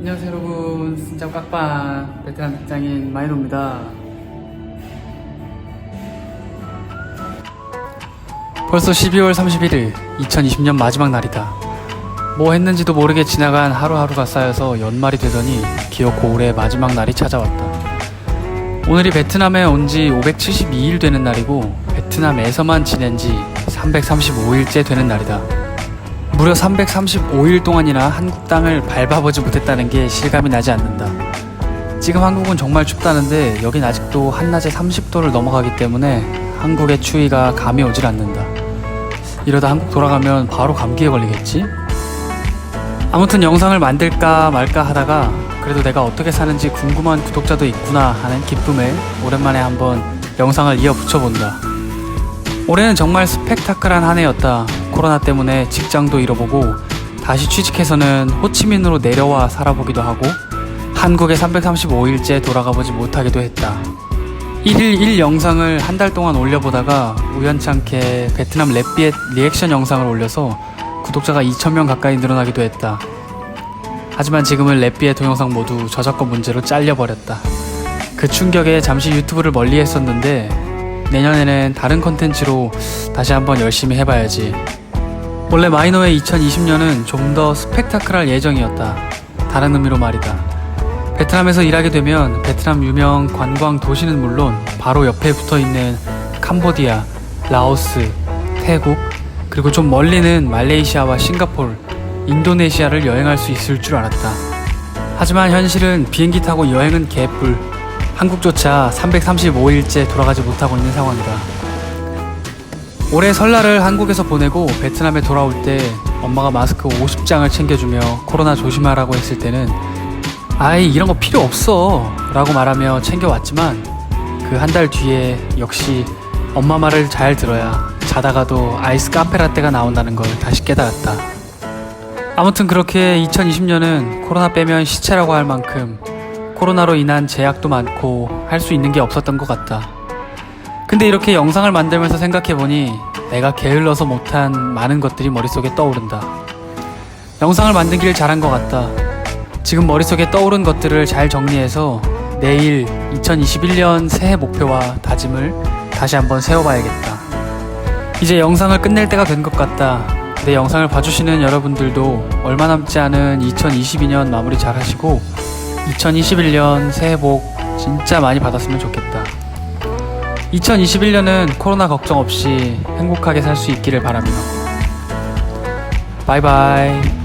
안녕하세요 여러분 진짜 깍빵 베테랑 직장인 마이노입니다. 벌써 12월 31일 2020년 마지막 날이다. 뭐 했는지도 모르게 지나간 하루하루가 쌓여서 연말이 되더니 기어코 올해 마지막 날이 찾아왔다. 오늘이 베트남에 온 지 572일 되는 날이고 베트남에서만 지낸 지 335일째 되는 날이다 무려 335일 동안이나 한국 땅을 밟아보지 못했다는 게 실감이 나지 않는다. 지금 한국은 정말 춥다는데 여긴 아직도 한낮에 30도를 넘어가기 때문에 한국의 추위가 감이 오질 않는다. 이러다 한국 돌아가면 바로 감기에 걸리겠지? 아무튼 영상을 만들까 말까 하다가 그래도 내가 어떻게 사는지 궁금한 구독자도 있구나 하는 기쁨에 오랜만에 한번 영상을 이어 붙여본다. 올해는 정말 스펙타클한 한 해였다. 코로나 때문에 직장도 잃어보고 다시 취직해서는 호치민으로 내려와 살아보기도 하고 한국에 335일째 돌아가보지 못하기도 했다. 1일 1 영상을 한 달 동안 올려보다가 우연찮게 베트남 랩비의 리액션 영상을 올려서 구독자가 2,000명 가까이 늘어나기도 했다. 하지만 지금은 랩비의 동영상 모두 저작권 문제로 잘려버렸다. 그 충격에 잠시 유튜브를 멀리 했었는데 내년에는 다른 컨텐츠로 다시 한번 열심히 해봐야지. 원래 마이너의 2020년은 좀 더 스펙타클할 예정이었다. 다른 의미로 말이다. 베트남에서 일하게 되면 베트남 유명 관광 도시는 물론 바로 옆에 붙어 있는 캄보디아, 라오스, 태국, 그리고 좀 멀리는 말레이시아와 싱가포르, 인도네시아를 여행할 수 있을 줄 알았다. 하지만 현실은 비행기 타고 여행은 개뿔. 한국조차 335일째 돌아가지 못하고 있는 상황이다. 올해 설날을 한국에서 보내고 베트남에 돌아올 때 엄마가 마스크 50장을 챙겨주며 코로나 조심하라고 했을 때는 아이 이런 거 필요 없어 라고 말하며 챙겨왔지만 그 한 달 뒤에 역시 엄마 말을 잘 들어야 자다가도 아이스 카페라떼가 나온다는 걸 다시 깨달았다. 아무튼 그렇게 2020년은 코로나 빼면 시체라고 할 만큼 코로나로 인한 제약도 많고 할 수 있는 게 없었던 것 같다. 근데 이렇게 영상을 만들면서 생각해보니 내가 게을러서 못한 많은 것들이 머릿속에 떠오른다. 영상을 만들길 잘한 것 같다. 지금 머릿속에 떠오른 것들을 잘 정리해서 내일 2021년 새해 목표와 다짐을 다시 한번 세워봐야겠다. 이제 영상을 끝낼 때가 된 것 같다. 내 영상을 봐주시는 여러분들도 얼마 남지 않은 2022년 마무리 잘 하시고 2021년 새해 복 진짜 많이 받았으면 좋겠다. 2021년은 코로나 걱정 없이 행복하게 살 수 있기를 바라며. 바이바이.